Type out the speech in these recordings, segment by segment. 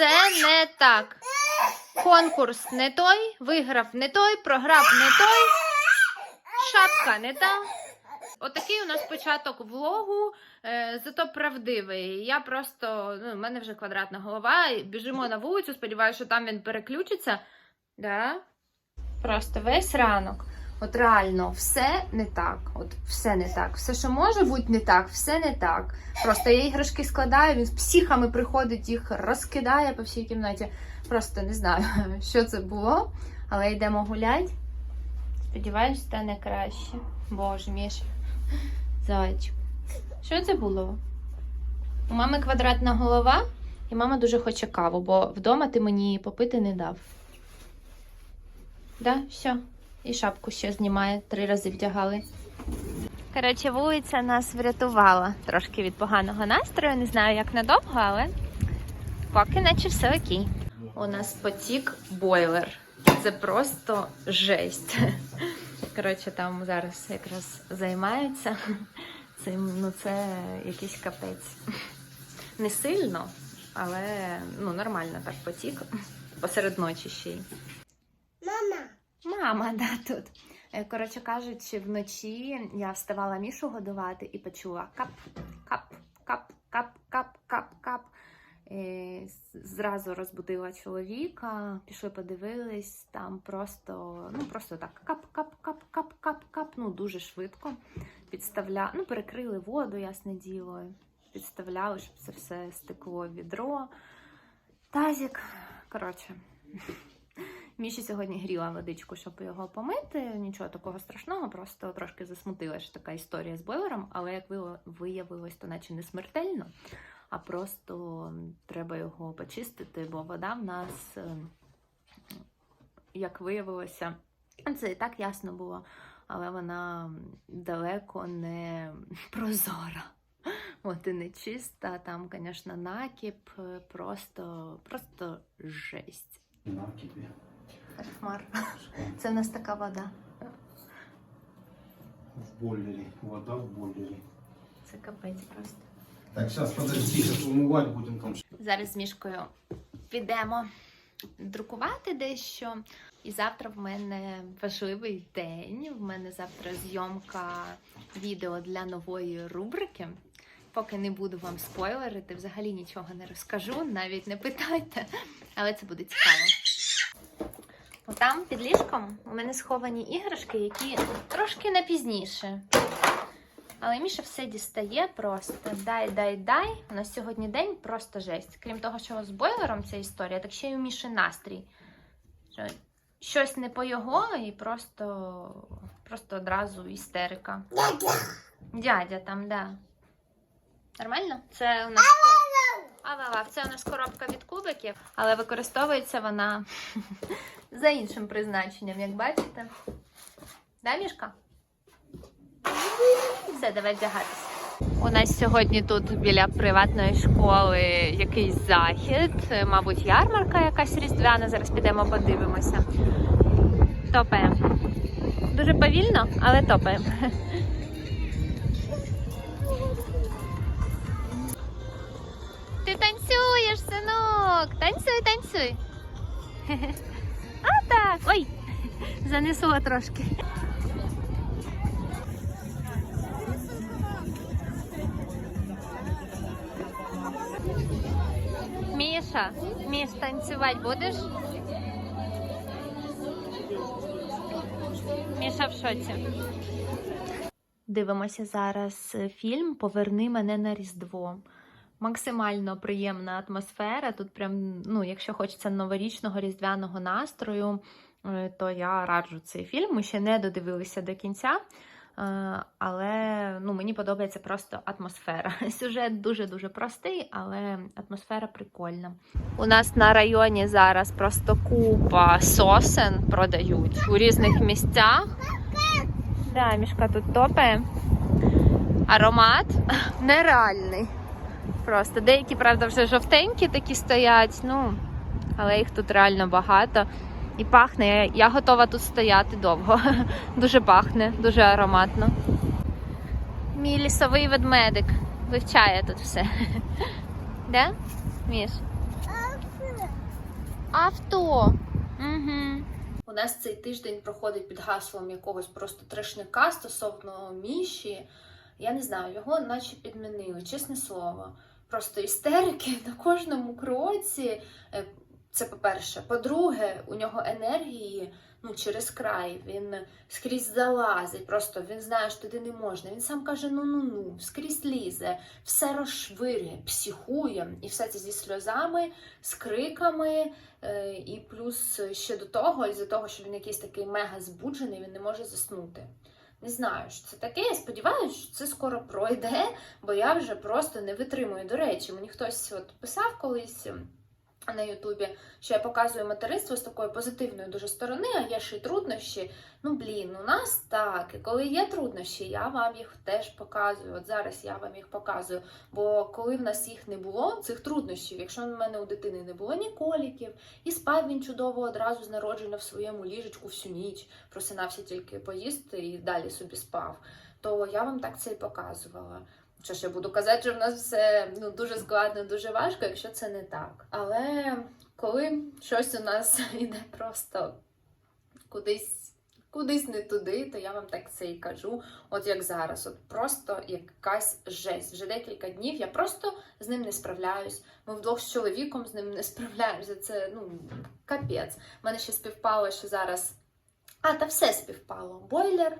все не так. Конкурс не той, виграв не той, програв не той, шапка не та. Отакий у нас початок влогу, е, зато правдивий. Я просто, ну, в мене вже квадратна голова, біжимо на вулицю, сподіваюся, що там він переключиться. Да? Просто весь ранок. От реально, все не так. От все не так. Все, що може бути не так, все не так. Просто я іграшки складаю, він з психами приходить, їх розкидає по всій кімнаті. Просто не знаю, що це було, але йдемо гулять. Сподіваюсь, стане краще. Боже, Міша. Зайчик. Що це було? У мами квадратна голова, і мама дуже хоче каву, бо вдома ти мені попити не дав. Да, все. І шапку ще знімає, три рази вдягали. Коротше, вулиця нас врятувала трошки від поганого настрою. Не знаю, як надовго, але поки наче все окей. У нас потік бойлер. Це просто жесть. Коротше, там зараз якраз займаються цим. Ну, це якийсь капець. Не сильно, але ну, нормально так потік. Посеред ночі ще й. Мама. Мама, да, тут. Е, Коротше кажучи, вночі я вставала Мішу годувати і почула кап, кап, кап, кап, кап, кап, кап. Е, Зразу розбудила чоловіка, пішли подивились, там просто, ну просто так кап, кап, кап, кап, кап, кап. Ну дуже швидко. Підставля... Ну, перекрили воду, ясне діло. Підставляли, щоб це все стекло в відро. Тазік. Коротше. Міші сьогодні гріла водичку, щоб його помити. Нічого такого страшного, просто трошки засмутила що така історія з бойлером, але як виявилось, то наче не смертельно, а просто треба його почистити, бо вода в нас, е, як виявилося, це і так ясно було, але вона далеко не прозора. От і не чиста, там, звісно, накіп, просто, просто жесть. На тебе. Кошмар. Це в нас така вода. В бойлере. Вода в бойлере. Це капець просто. Так, сейчас, подожди, сейчас умывать будем там. Зараз з мішкою підемо друкувати дещо. І завтра в мене важливий день. В мене завтра зйомка відео для нової рубрики. Поки не буду вам спойлерити, взагалі нічого не розкажу, навіть не питайте, але це буде цікаво. Там під ліжком у мене сховані іграшки, які трошки на пізніше. Але Міша все дістає просто. Дай, дай, дай. У нас сьогодні день просто жесть. Крім того, що з бойлером ця історія, так ще й у Міші настрій. Що щось не по його, і просто, просто одразу істерика. Дядя там, да. Нормально? Це у нас. Авелав, це у нас коробка від кубиків, але використовується вона за іншим призначенням, як бачите. Да, Мішка? Все, давай вдягатися. У нас сьогодні тут біля приватної школи якийсь захід, мабуть, ярмарка якась різдвяна. Зараз підемо подивимося. Топаємо. Дуже повільно, але топаємо. Синок! Танцюй, танцюй. А так. Ой, занесло трошки. Міша, Міш, танцювати будеш? Міша в шоці. Дивимося зараз фільм Поверни мене на Різдво. Максимально приємна атмосфера. Тут прям, ну, якщо хочеться новорічного різдвяного настрою, е, то я раджу цей фільм. Ми ще не додивилися до кінця. Е, Але ну, мені подобається просто атмосфера. Сюжет дуже-дуже простий, але атмосфера прикольна. У нас на районі зараз просто купа сосен продають у різних місцях. Да, мішка тут топає. Аромат нереальний. Просто деякі, правда, вже жовтенькі такі стоять, ну, але їх тут реально багато. І пахне. Я- готова тут стояти довго. Дуже пахне, дуже ароматно. Мій лісовий ведмедик вивчає тут все. Де? Міш? Авто. Угу. У нас цей тиждень проходить під гаслом якогось просто трешника стосовно Міші. Я не знаю, його наче підмінили, чесне слово. Просто істерики на кожному кроці. Е, Це по-перше. По-друге, у нього енергії ну, через край. Він скрізь залазить. Просто він знає, що туди не можна. Він сам каже: ну ну ну, скрізь лізе, все розшвирює, психує, і все це зі сльозами, з криками. Е, І плюс ще до того, із-за того, що він якийсь такий мега збуджений, він не може заснути. Не знаю, що це таке. Я сподіваюся, що це скоро пройде, бо я вже просто не витримую. До речі, мені хтось от писав колись. На Ютубі, що я показую материнство з такої позитивної дуже сторони, а є ще й труднощі. Ну блін, у нас так. І коли є труднощі, я вам їх теж показую. От зараз я вам їх показую. Бо коли в нас їх не було, цих труднощів, якщо в мене у дитини не було ні коліків, і спав він чудово одразу з народження в своєму ліжечку всю ніч, просинався тільки поїсти і далі собі спав, то я вам так це і показувала. Що ж я буду казати, що в нас все ну, дуже складно, дуже важко, якщо це не так. Але коли щось у нас іде просто кудись, кудись не туди, то я вам так це і кажу. От як зараз, от просто якась жесть. Вже декілька днів я просто з ним не справляюсь. Ми вдвох з чоловіком з ним не справляємося. Це ну капець. У мене ще співпало, що зараз. А, та все співпало. Бойлер.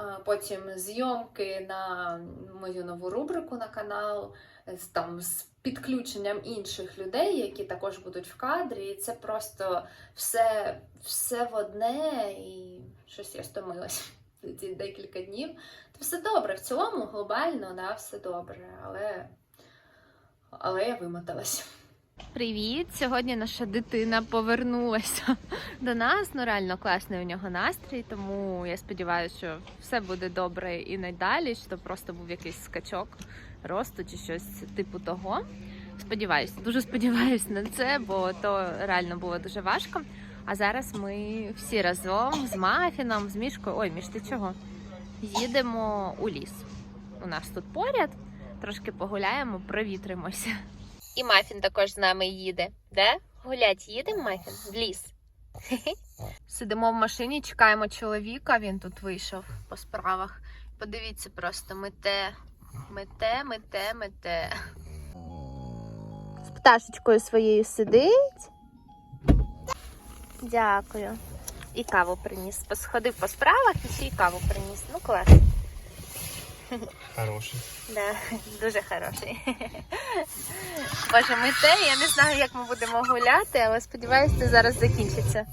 А, Потім зйомки на мою нову рубрику на канал, е, там з підключенням інших людей, які також будуть в кадрі. І це просто все, все в одне, і щось я стомилася ці декілька днів. То все добре. В цілому глобально, да, все добре, але, але я вимоталася. Привіт! Сьогодні наша дитина повернулася до нас. Ну реально класний у нього настрій, тому я сподіваюся, що все буде добре і надалі, що просто був якийсь скачок росту чи щось типу того. Сподіваюся, дуже сподіваюся на це, бо то реально було дуже важко. А зараз ми всі разом з Мафіном, з Мішкою. Ой, Міш, ти чого? Їдемо у ліс. У нас тут поряд. Трошки погуляємо, провітримося. І Мафін також з нами їде. Де? Гулять їдемо, Мафін? В ліс. Сидимо в машині, чекаємо чоловіка, він тут вийшов по справах. Подивіться просто, мете, мете, мете, мете. З пташечкою своєю сидить. Дякую. І каву приніс. Посходив по справах і ще й каву приніс. Ну клас. Хороший. Да, дуже хороший. Боже, ми те, я не знаю, як ми будемо гуляти, але сподіваюся, це зараз закінчиться.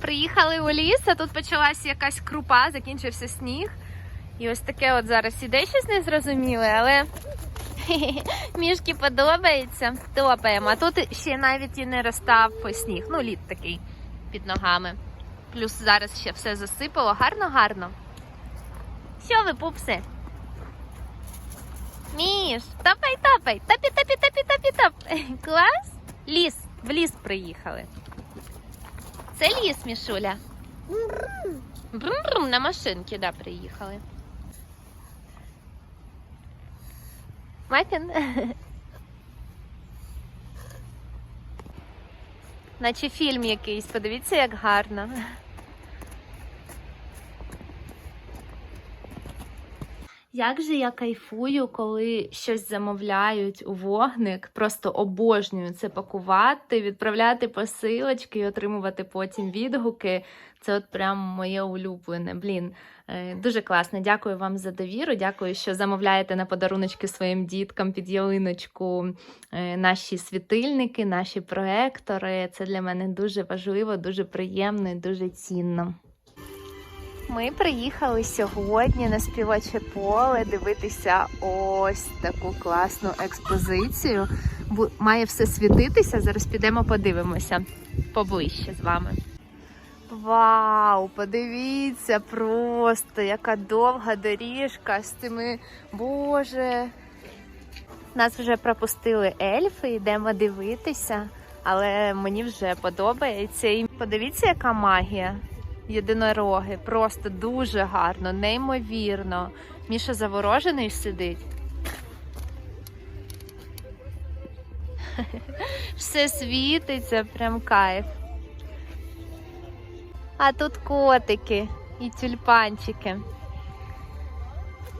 Приїхали у ліс, а тут почалася якась крупа, закінчився сніг. І ось таке от зараз іде щось незрозуміле, але мішки подобається. Топаємо. А тут ще навіть і не розстав сніг. Ну, лід такий під ногами. Плюс зараз ще все засипало. Гарно-гарно. Що ви, пупси? Міш, топай, топай, топі, топі, топі, топі, топ. Клас? Ліс, в ліс приїхали. Це ліс, Мішуля. Брум-брум, на машинці, да, приїхали. Матін. Наче фільм якийсь, подивіться, як гарно. Як же я кайфую, коли щось замовляють у вогник, просто обожнюю це пакувати, відправляти посилочки і отримувати потім відгуки. Це от прям моє улюблене. Блін, е, дуже класно. Дякую вам за довіру. Дякую, що замовляєте на подаруночки своїм діткам під ялиночку е, наші світильники, наші проектори. Це для мене дуже важливо, дуже приємно і дуже цінно. Ми приїхали сьогодні на співоче поле дивитися ось таку класну експозицію. Має все світитися. Зараз підемо подивимося поближче з вами. Вау, подивіться просто, яка довга доріжка з тими. Боже. Нас вже пропустили ельфи, йдемо дивитися, але мені вже подобається. І подивіться, яка магія єдинороги. Просто дуже гарно, неймовірно. Міша заворожений сидить. Все світиться, прям кайф. А тут котики і тюльпанчики.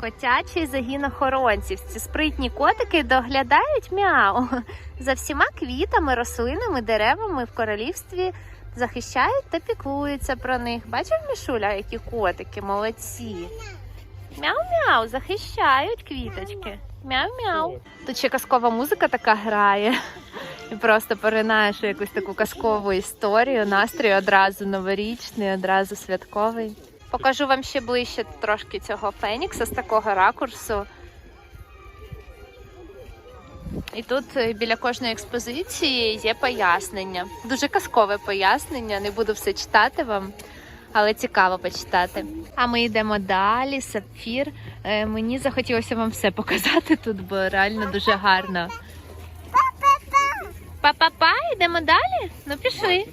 Котячий загін охоронців. Ці спритні котики доглядають мяу за всіма квітами, рослинами, деревами в королівстві. Захищають та піклуються про них. Бачив Мішуля, які котики, молодці. Мяу-мяу, захищають квіточки. Мяу-мяу. Тут ще казкова музика така грає. І просто поринаєш якусь таку казкову історію. Настрій одразу новорічний, одразу святковий. Покажу вам ще ближче трошки цього фенікса з такого ракурсу. І тут е, біля кожної експозиції є пояснення. Дуже казкове пояснення, не буду все читати вам, але цікаво почитати. А ми йдемо далі, сапфір. Е, Мені захотілося вам все показати тут, бо реально дуже гарно. Па-па-па, йдемо далі? Ну пішли.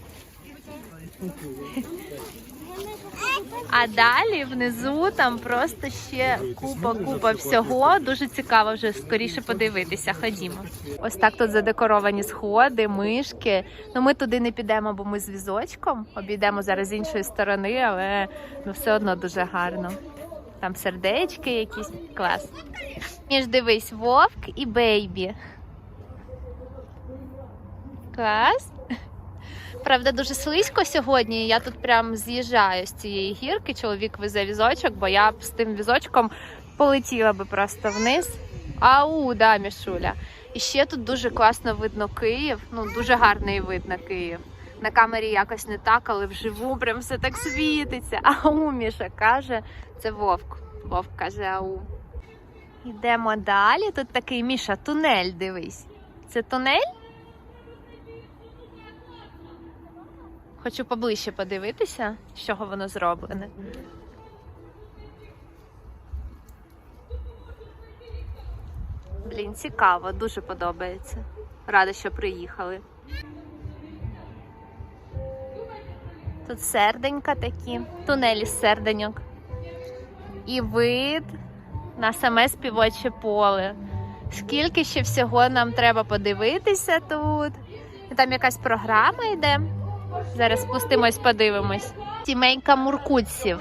А далі внизу там просто ще купа-купа всього. Дуже цікаво вже скоріше подивитися. Ходімо. Ось так тут задекоровані сходи, мишки. Ну ми туди не підемо, бо ми з візочком. Обійдемо зараз з іншої сторони, але ну все одно дуже гарно. Там сердечки якісь клас. Між дивись, вовк і бейбі. Клас. Правда, дуже слизько сьогодні. Я тут прям з'їжджаю з цієї гірки. Чоловік везе візочок, бо я б з тим візочком полетіла би просто вниз. Ау, да, Мішуля. І ще тут дуже класно видно Київ. Ну, дуже гарний вид на Київ. На камері якось не так, але вживу прям все так світиться. Ау, Міша каже, це вовк. Вовк каже ау. Йдемо далі. Тут такий Міша, тунель, дивись. Це тунель? Хочу поближче подивитися, з чого воно зроблене. Блін, цікаво, дуже подобається. Рада, що приїхали. Тут серденька такі, тунелі з серденьок. І вид на саме співоче поле. Скільки ще всього нам треба подивитися тут. Там якась програма йде. Зараз спустимось, подивимось. Сімейка муркутців.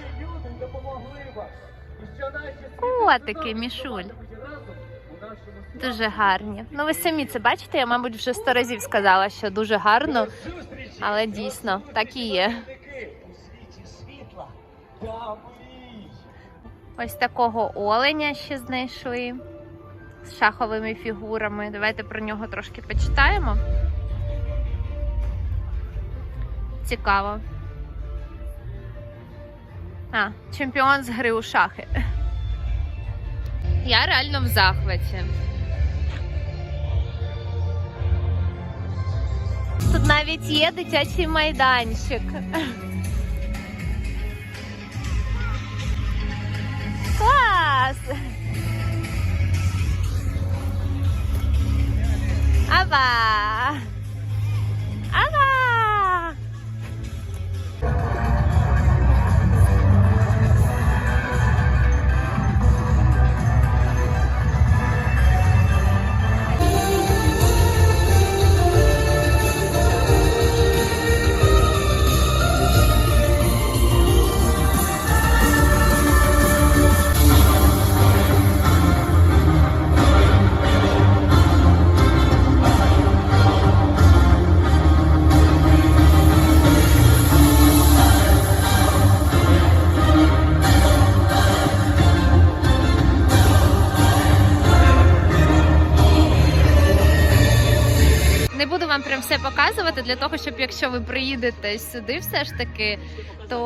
Котики, мішуль. Дуже гарні. Ну, ви самі це бачите, я, мабуть, вже сто разів сказала, що дуже гарно, але дійсно так і є. Ось такого оленя ще знайшли з шаховими фігурами. Давайте про нього трошки почитаємо. Цікаво. А, чемпіон з гри у шахи. Я реально в захваті. Тут навіть є дитячий майданчик. Клас! Ава! Для того, щоб якщо ви приїдете сюди, все ж таки, то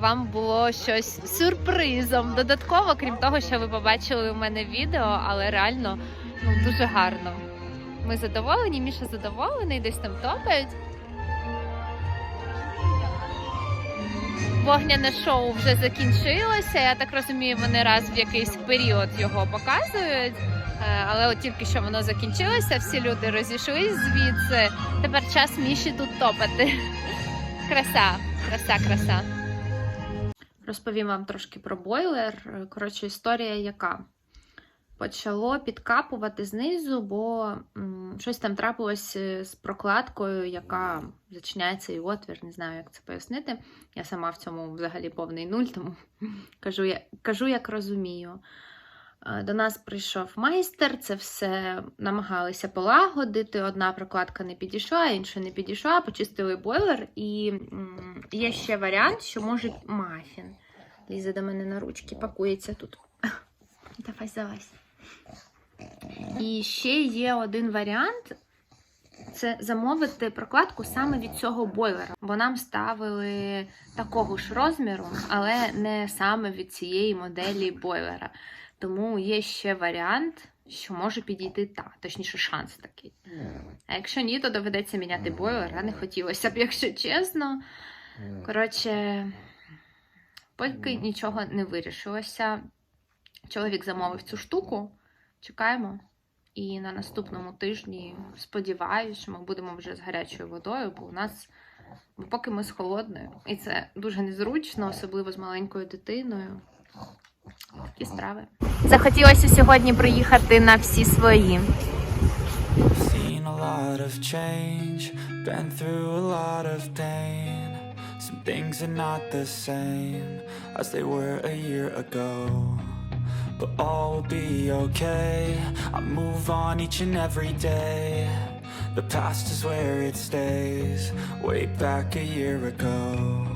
вам було щось сюрпризом. Додатково, крім того, що ви побачили у мене відео, але реально ну, дуже гарно. Ми задоволені, Міша задоволений, десь там топають. Вогняне шоу вже закінчилося. Я так розумію, вони раз в якийсь період його показують. Е, Але от тільки що воно закінчилося, всі люди розійшлись звідси. Тепер час Міші тут топати. Краса, краса, краса. Розповім вам трошки про бойлер. Коротше, історія яка. почало підкапувати знизу, бо м, щось там трапилось е, з прокладкою, яка зачиняє цей отвір. Не знаю, як це пояснити. Я сама в цьому взагалі повний нуль, тому кажу, я, кажу як розумію. Е, До нас прийшов майстер, це все намагалися полагодити. Одна прокладка не підійшла, інша не підійшла, почистили бойлер. І є ще варіант, що може мафін. Лізе до мене на ручки, пакується тут. Давай залазь. І ще є один варіант це замовити прокладку саме від цього бойлера. Бо нам ставили такого ж розміру, але не саме від цієї моделі бойлера. Тому є ще варіант, що може підійти та, точніше, шанс такий. А якщо ні, то доведеться міняти бойлер, а не хотілося б, якщо чесно. Коротше, поки нічого не вирішилося. Чоловік замовив цю штуку. Чекаємо. І на наступному тижні сподіваюся, що ми будемо вже з гарячою водою, бо у нас поки ми з холодною. І це дуже незручно, особливо з маленькою дитиною. Такі справи. Захотілося сьогодні приїхати на всі свої. Some things are not the same as they were a year ago. But all will be okay. I move on each and every day. The past is where it stays, way back a year ago.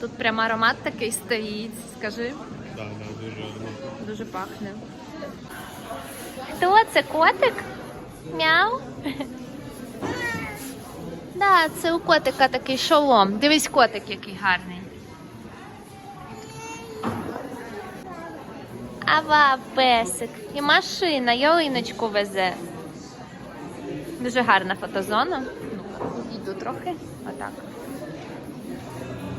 Тут прям аромат такий стоїть. Скажи, Да, да, дуже дуже пахне. Хто це котик? Мяу? Да, це у котика такий шолом. Дивись, котик який гарний. Ава, песик. І машина, ялиночку везе. Дуже гарна фотозона. Ну, Йду трохи. Отак.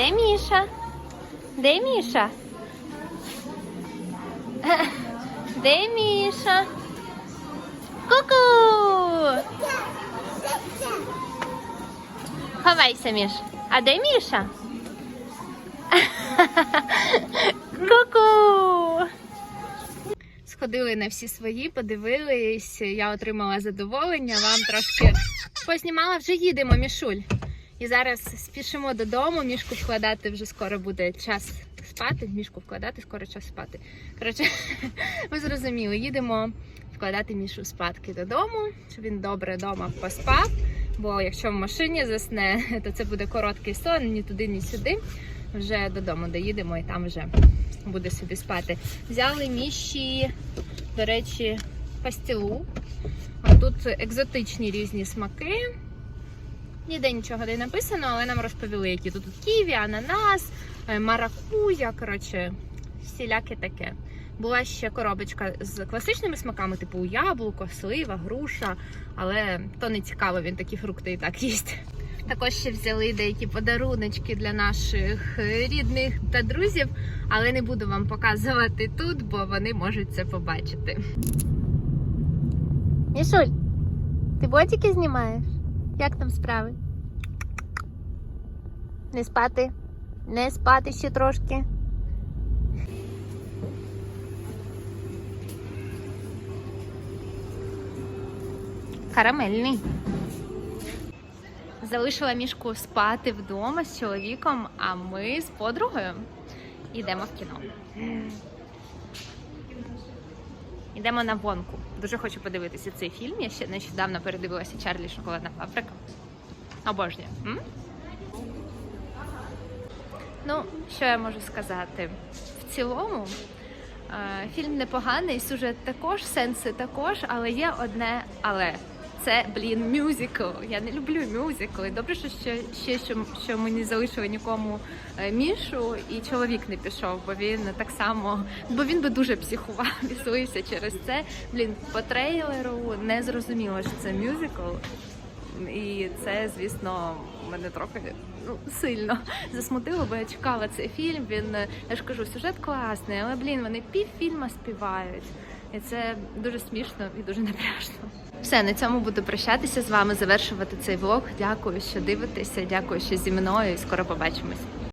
Де Міша? Де Міша? Де Міша? Ку-ку! Ховайся, Міш. А де Міша? Ку-ку! Сходили на всі свої, подивились. Я отримала задоволення. Вам трошки познімала. Вже їдемо, Мішуль. І зараз спішимо додому. Мішку вкладати вже скоро буде час спати. Мішку вкладати, скоро час спати. Коротше, ви зрозуміли, їдемо вкладати мішу спадки додому, щоб він добре вдома поспав. Бо якщо в машині засне, то це буде короткий сон, ні туди, ні сюди. Вже додому доїдемо і там вже буде собі спати. Взяли міші, до речі, пастилу. А тут екзотичні різні смаки. Ніде нічого не написано, але нам розповіли, які тут ківі, ананас, е, маракуя, коротше, всіляке таке. Була ще коробочка з класичними смаками, типу яблуко, слива, груша, але то не цікаво, він такі фрукти і так їсть. Також ще взяли деякі подаруночки для наших е, рідних та друзів, але не буду вам показувати тут, бо вони можуть це побачити. Мішуль, ти ботики знімаєш? Як там справи? Не спати? Не спати ще трошки. Карамельний. Залишила мішку спати вдома з чоловіком, а ми з подругою йдемо в кіно. Йдемо на вонку. Дуже хочу подивитися цей фільм. Я ще нещодавно передивилася Чарлі Шоколадна фабрика. Обожнюю. М? Ну, що я можу сказати? В цілому е, фільм непоганий, сюжет також, сенси також, але є одне але. Це, блін, мюзикл. Я не люблю мюзикли. Добре, що ще, ще що, що ми не залишили нікому е, мішу, і чоловік не пішов, бо він так само, бо він би дуже психував і злився через це. Блін, по трейлеру не зрозуміло, що це мюзикл. І це, звісно, мене трохи ну, сильно засмутило, бо я чекала цей фільм. Він, е, я ж кажу, сюжет класний, але блін, вони півфільма співають. І це дуже смішно і дуже напряжно. Все, на цьому буду прощатися з вами, завершувати цей влог. Дякую, що дивитеся. Дякую, що зі мною. І скоро побачимось.